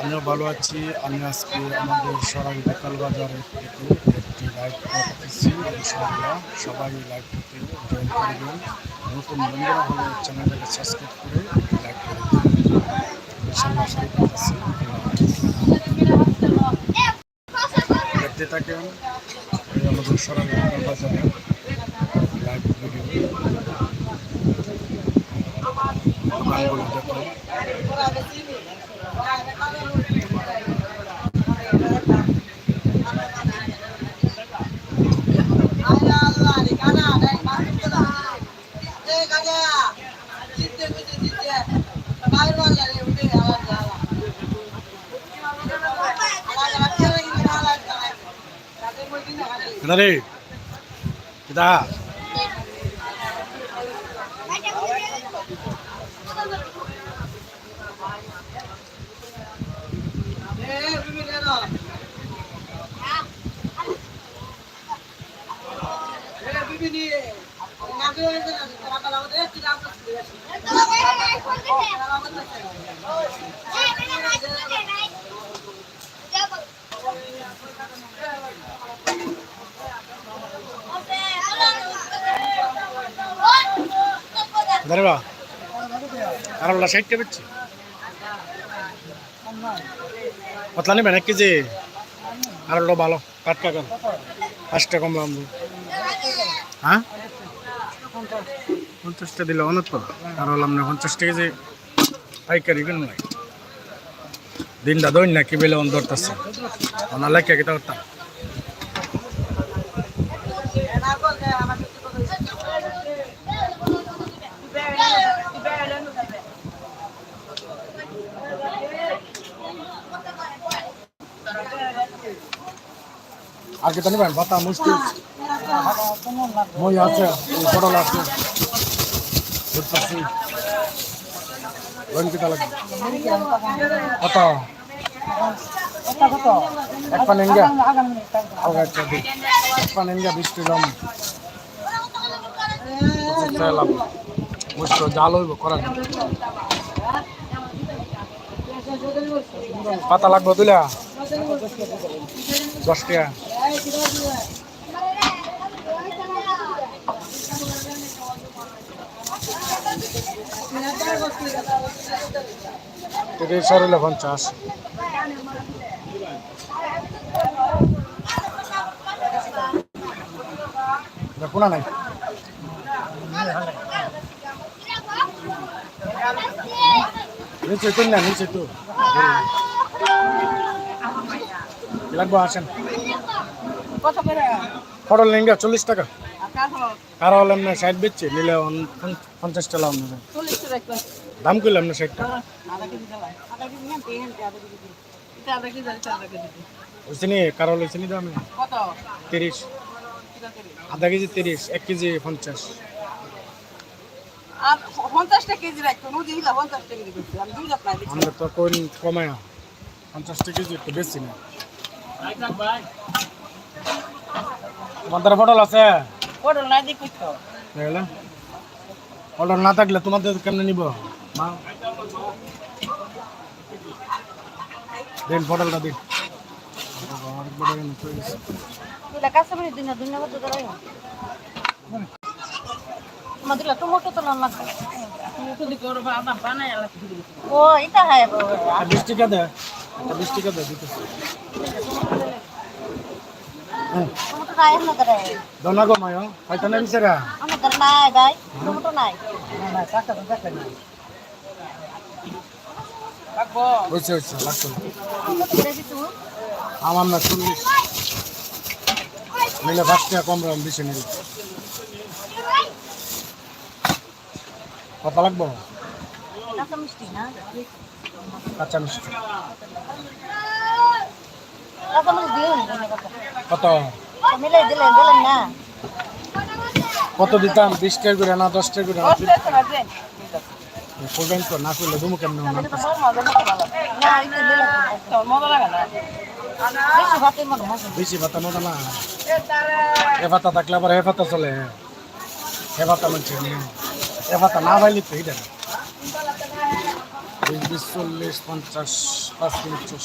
আমিও ভালো আছি। আমি আজকে আমাদের সরাই বাজারের থেকে একটি লাইভ করতেছি। ইনশাআল্লাহ সবাই লাইভটিতে জয়েন করবেন। নতুন বন্ধুরা হলে চ্যানেলটাকে সাবস্ক্রাইব করে লাইক করে দেখতে থাকেন আমাদের সরাই লোকাল বাজারের লাইভ ভিডিও রে কিদা? কিদা রে বা আর এক কেজি আর ভালো কাট কাকা পাঁচটা কম দাম হ্যাঁ? পঞ্চাশটা দিলে অনেক তো আর হলাম না কেজি পাইকারি কেন দিনটা দইন না কি বেলে অন ধরতেছে ওনার লেখা কিতা করতাম। আর কি নেবেন ভাতা মুষ্টি। মই আছে, পটল আছে। বুঝতেছি লোন কিতা লাগবে কত এক পান এনগা। আলগা একটা দিই। এক পান এনগা বৃষ্টি লম। লাভ। পাতা লাগবে দশ টাকা তিরিশ সরিলে পঞ্চাশ। কোনা নাই? নিচে তুল না নিচে তো লাগবো আসেন। কত করে পটল লেঙ্গা চল্লিশ টাকা। কার হল কারও হলাম না ষাট বেচছে নিলে পঞ্চাশ টাকা একটা। দাম করলাম না ষাট টাকা। ওইখানে কারও লইছিনি দামে কত? তিরিশ। আধা কেজি তিরিশ এক কেজি পঞ্চাশ। আর হিলা আমরা তো কমায়। পঞ্চাশটা কেজি একটু বেশি না। তোমাদের পটল আছে? পটল নাই করতো দেখলে পটল না থাকলে তোমাদের কেমনে নিব? মা? দিন পটলটা দিন। অনেক বড় এখানে হয়ে গেছে। দুইটা কাঁচামরিচ দিন না দুই কত ধরে আমাদের টমেটো তো না হয় টাকা টাকা দে দিতেছি হ্যাঁ টমেটো নাই। আমাদের হয়তো না বিচারা আমাদের নাই গাই টমেটো নাই হয়েছে হয়েছে লাগতো না। আমার না চল্লিশ। নিলে পাঁচ টাকা কম রাম বেশি নিলে। কত লাগবো? কাঁচা মিষ্টি না? কাঁচা মিষ্টি। নি কত? কত দিতাম? বিশ টাকা করে না দশ টাকা করে? করবেন তো না করলে তুমি কেমন এটা তো বড় মজা মতো ভালো। না এটা দিলেন তো মজা লাগে না। বেশি ভাতে মজা না। এ ভাতা থাকলে আবার হে ভাতা চলে। হে ভাতা মানছে এ ভাতা না পাইলে তো এটা বিশ চল্লিশ পঞ্চাশ পাঁচ পঞ্চাশ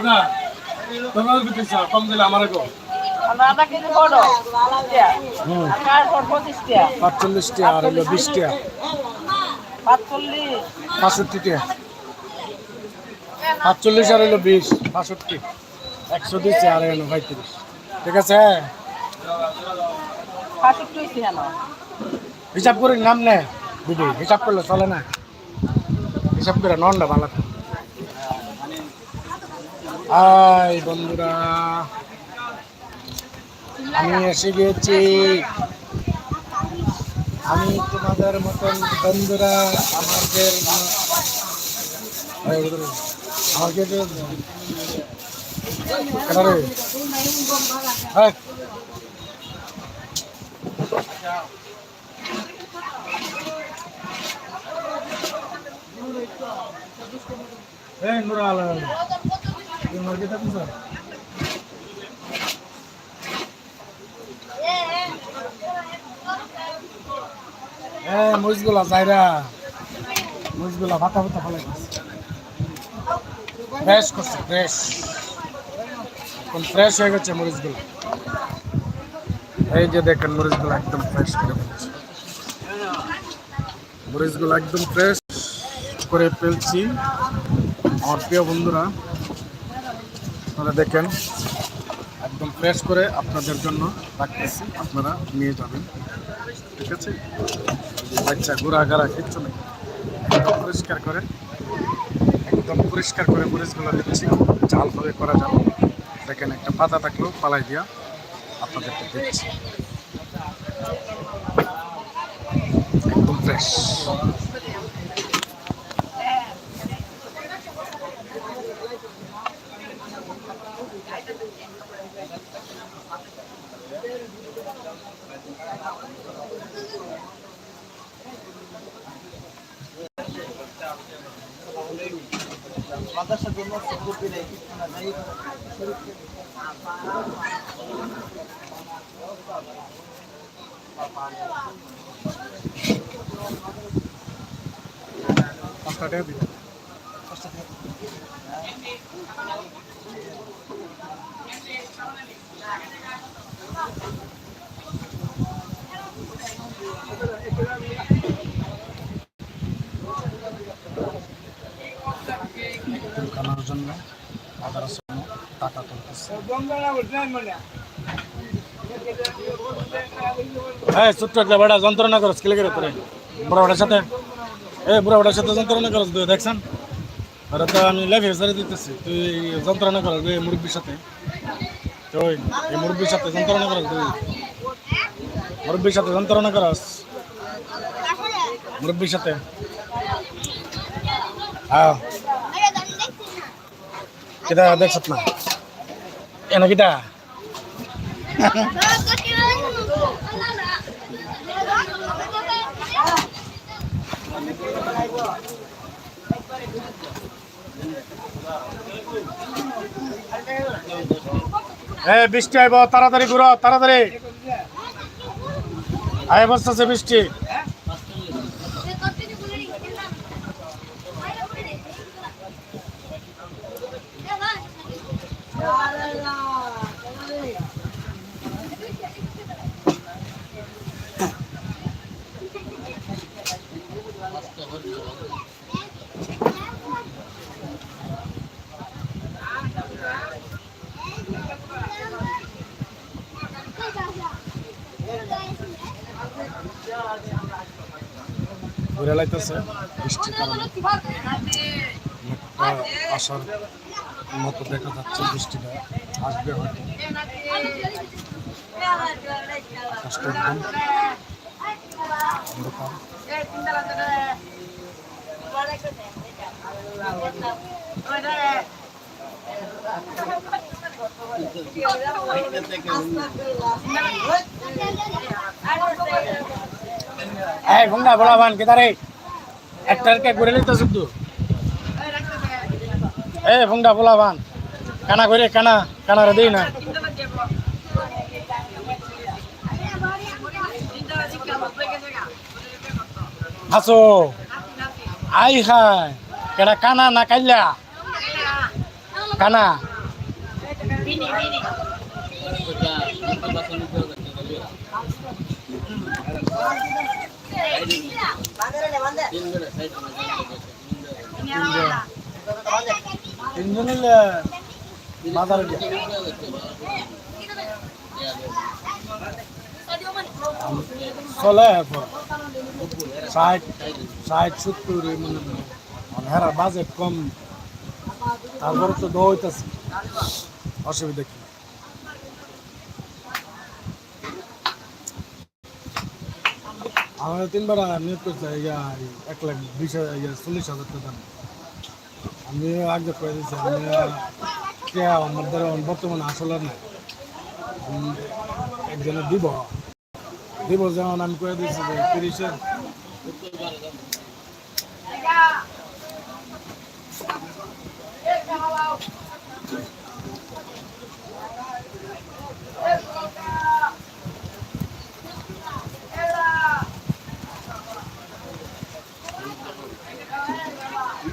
না তোমরা চাও কম দিলে আমার গো কেজি আর পর পঁচিশ টাকা পাঁচচল্লিশ আর হলো বিশ বাষট্টি আর হলো বিশ বাষট্টি। একশো দিচ্ছে আর হলো পঁয়ত্রিশ। ঠিক আছে? হিসাব করে নাম নে দিদি। হিসাব করলে চলে না। হিসাব করে নন না ভালো হাই বন্ধুরা। আমি এসে গেছি। আমি তোমাদের মতন বন্ধুরা আমাদের আমাকে হ্যাঁ। তুমি মুরগি থাকুন হ্যাঁ ভাতা ফ্রেশ করছে ফ্রেশ এখন ফ্রেশ হয়ে গেছে এই যে দেখেন মরিচগুলো একদম ফ্রেশ করে মরিচগুলো একদম ফ্রেশ করে ফেলছি। আমার প্রিয় বন্ধুরা, আপনারা দেখেন, একদম ফ্রেশ করে আপনাদের জন্য রাখতেছি। আপনারা নিয়ে যাবেন। ঠিক আছে? বাচ্চা ঘোরা গাড়া কিচ্ছু নেই। একদম পরিষ্কার করে, একদম পরিষ্কার করে মরিচগুলো দিচ্ছি। ঝালভাবে করা যাবে। দেখেন, একটা পাতা থাকলেও পালাই দিয়া আপনাদেরকে দিচ্ছি। একদম ফ্রেশ सदस्य दोनों सबको भी रहेगी कटे भी Thank you. জন্য আদা রসুন টাকা তুলতেছে। হ্যাঁ ছোট্ট একটা বেড়া, যন্ত্রণা করো স্কেলে করে তোরে? বুড়া বেড়ার সাথে? এ বুড়া বেড়ার সাথে যন্ত্রণা করো তুই দেখছেন? আর তো আমি লাইফ হেসারে দিতেছি, তুই যন্ত্রণা করো এই মুরব্বীর সাথে। তুই এই মুরব্বীর সাথে যন্ত্রণা করো তুই মুরব্বীর সাথে যন্ত্রণা করস। মুরব্বীর সাথে। হ্যাঁ কিটা দেখছত না। এনে কিটা? এ বৃষ্টি আইব তাড়াতাড়ি ঘুরো তাড়াতাড়ি। আয় বসতেছে বৃষ্টি। ঘুরে লাইতেছে বৃষ্টির কারণে। আসার মতো দেখা যাচ্ছে বৃষ্টিটা আসবে হয়তো। আকাশটা একদম অন্ধকার। এই ভুঙ্গা বলা বান কেদারে একটার কে ঘুরে লিতে শুধু এ ভুঙ্গা বলা বান। কানা করে কানা কানারে দেই না। হাসো। আই হাই কেডা কানা না কাইলা? কানা। তিনজন হইলে বাজারে গিয়া চলে এখন। ষাট ষাট, সত্তর মনে। মানে হেরা বাজেট কম। তারপরে তো দো হইতেছে অসুবিধা কি? আমাদের তিনবার নিয়োগ করছে এক লাখ বিশ হাজার চল্লিশ হাজার টাকা আমি আগে করে দিয়েছি, আমি কে আমার দ্বারা বর্তমানে আসলে নাই। আমি একজনে দিব। দিব যেমন আমি করে দিয়েছি যে তিরিশের